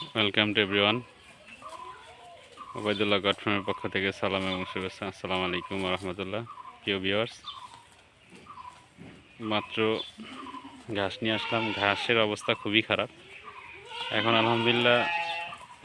Welcome to everyone Obaidullah গডফার্মের পক্ষ থেকে সালাম এবং শুভেচ্ছা। আসসালামু আলাইকুম রহমতুল্লাহ। প্রিয় ভিউয়ার্স মাত্র ঘাস নিয়ে আসলাম। ঘাসের অবস্থা খুবই খারাপ। এখন আলহামদুলিল্লাহ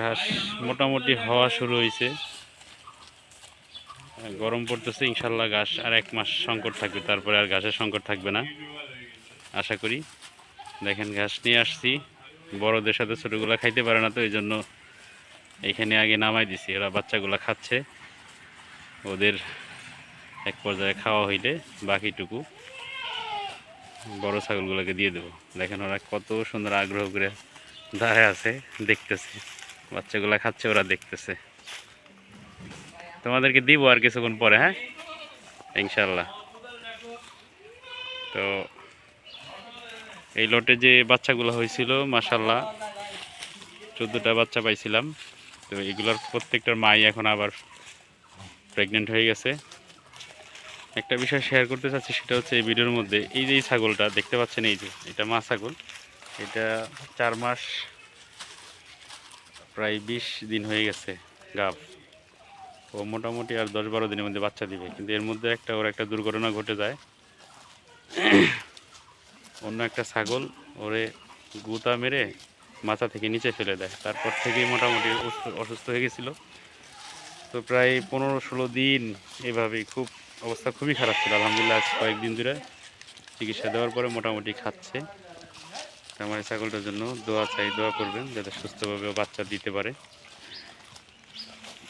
ঘাস মোটামুটি হওয়া শুরু হয়েছে। গরম পড়তেছে ইনশাল্লাহ ঘাস আর এক মাস সংকট থাকবে। তারপরে আর ঘাসের সংকট থাকবে না। আশা করি। দেখেন, ঘাস নিয়ে আসছি। বড়দের সাথে ছোটোগুলো খাইতে পারে না তো, এই জন্য এইখানে আগে নামাই দিছি। ওরা বাচ্চাগুলো খাচ্ছে। ওদের এক পর্যায়ে খাওয়া হইলে বাকিটুকু বড় ছাগলগুলোকে দিয়ে দেবো। দেখেন ওরা কত সুন্দর আগ্রহ করে দাঁড়ায় আছে, দেখতেছে। বাচ্চাগুলো খাচ্ছে, ওরা দেখতেছে। তোমাদেরকে দিব আর কিছুক্ষণ পরে হ্যাঁ? ইনশাল্লাহ তো এই লটে যে বাচ্চাগুলো হয়েছিল মাসাল্লাহ চোদ্দোটা বাচ্চা পাইছিলাম। তো এগুলোর প্রত্যেকটার মাই এখন আবার প্রেগনেন্ট হয়ে গেছে। একটা বিষয় শেয়ার করতে চাচ্ছি, সেটা হচ্ছে এই ভিডিওর মধ্যে, এই যে এই ছাগলটা, দেখতে পাচ্ছেন এই যে, এটা মা ছাগল। এটা চার মাস, প্রায় বিশ দিন হয়ে গেছে গাভ ও মোটামুটি আর দশ বারো দিনের মধ্যে বাচ্চা দিবে, কিন্তু এর মধ্যে একটা, ওর একটা দুর্ঘটনা ঘটে যায়। অন্য একটা ছাগল ওরে গুতা মেরে মাথা থেকে নিচে ফেলে দেয়। তারপর থেকেই মোটামুটি অসুস্থ- হয়ে গেছিল। তো প্রায় পনেরো ষোলো দিন এভাবেই খুব অবস্থা খুবই খারাপ ছিল। আলহামদুলিল্লাহ আজ কয়েকদিন ধরে চিকিৎসা দেওয়ার পরে মোটামুটি খাচ্ছে। আমার ছাগলটার জন্য দোয়া চাই, দোয়া করবেন যাতে সুস্থভাবে বাচ্চা দিতে পারে।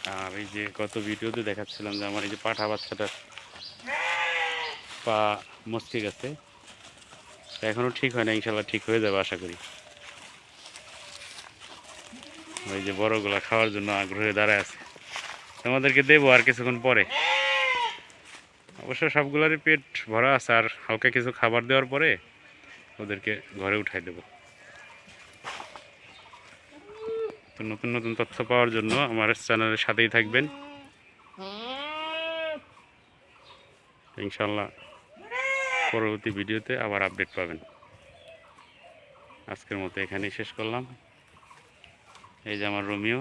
আর এই যে গত ভিডিওতে দেখাচ্ছিলাম যে আমার এই যে পাঠা বাচ্চাটার পা মস্কে গেছে। এখনও ঠিক হয় না, ইনশাল্লাহ ঠিক হয়ে যাবে আশা করি। ওই যে বড়গুলা খাওয়ার জন্য আগ্রহে দাঁড়ায় আছে। তোমাদেরকে দেবো আর কিছুক্ষণ পরে। অবশ্য সবগুলারই পেট ভরা আছে, আর হালকা কিছু খাবার দেওয়ার পরে ওদেরকে ঘরে উঠাই দেবো। তো নতুন নতুন তথ্য পাওয়ার জন্য আমার চ্যানেলের সাথেই থাকবেন। ইনশাল্লাহ। পরবর্তী ভিডিওতে আবার আপডেট পাবেন। আজকের মতো এখানেই শেষ করলাম। এই যে আমার রোমিও।